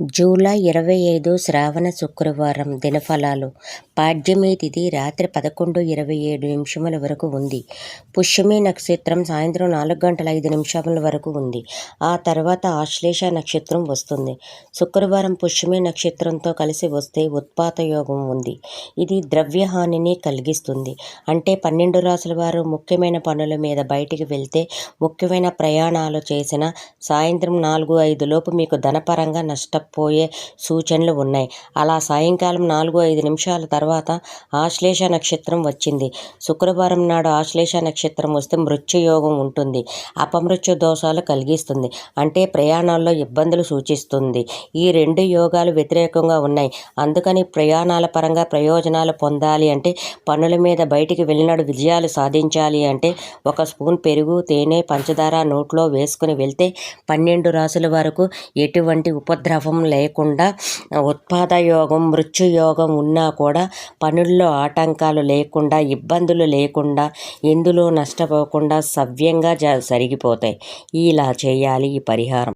July ఇరవై ఐదు శ్రావణ శుక్రవారం దినఫలాలు. పాడ్యమి తిథి రాత్రి పదకొండు ఇరవై ఏడు నిమిషముల వరకు ఉంది. పుష్యమి నక్షత్రం సాయంత్రం నాలుగు గంటల ఐదు నిమిషముల వరకు ఉంది. ఆ తర్వాత ఆశ్లేష నక్షత్రం వస్తుంది. శుక్రవారం పుష్యమి నక్షత్రంతో కలిసి వస్తే ఉత్పాత యోగం ఉంది. ఇది ద్రవ్యహానిని కలిగిస్తుంది. అంటే పన్నెండు రాసుల వారు ముఖ్యమైన పనుల మీద బయటికి వెళ్తే ముఖ్యమైన ప్రయాణాలు చేసిన సాయంత్రం నాలుగు ఐదు లోపు మీకు ధనపరంగా పోయే సూచనలు ఉన్నాయి. అలా సాయంకాలం నాలుగు ఐదు నిమిషాల తర్వాత ఆశ్లేష నక్షత్రం వచ్చింది. శుక్రవారం నాడు ఆశ్లేష నక్షత్రం వస్తే మృత్యుయోగం ఉంటుంది. అపమృత్యు దోషాలు కలిగిస్తుంది. అంటే ప్రయాణాల్లో ఇబ్బందులు సూచిస్తుంది. ఈ రెండు యోగాలు వ్యతిరేకంగా ఉన్నాయి. అందుకని ప్రయాణాల పరంగా ప్రయోజనాలు పొందాలి అంటే పనుల మీద బయటికి వెళ్ళినాడు విజయాలు సాధించాలి అంటే ఒక స్పూన్ పెరుగు తేనె పంచదార నోట్లో వేసుకుని వెళ్తే పన్నెండు రాసుల వరకు ఎటువంటి ఉపద్రవం లేకుండా ఉత్పాద యోగం మృత్యుయోగం ఉన్నా కూడా పనుల్లో ఆటంకాలు లేకుండా ఇబ్బందులు లేకుండా ఎందులో నష్టపోకుండా సవ్యంగా జ జరిగిపోతాయి. ఇలా చేయాలి ఈ పరిహారం.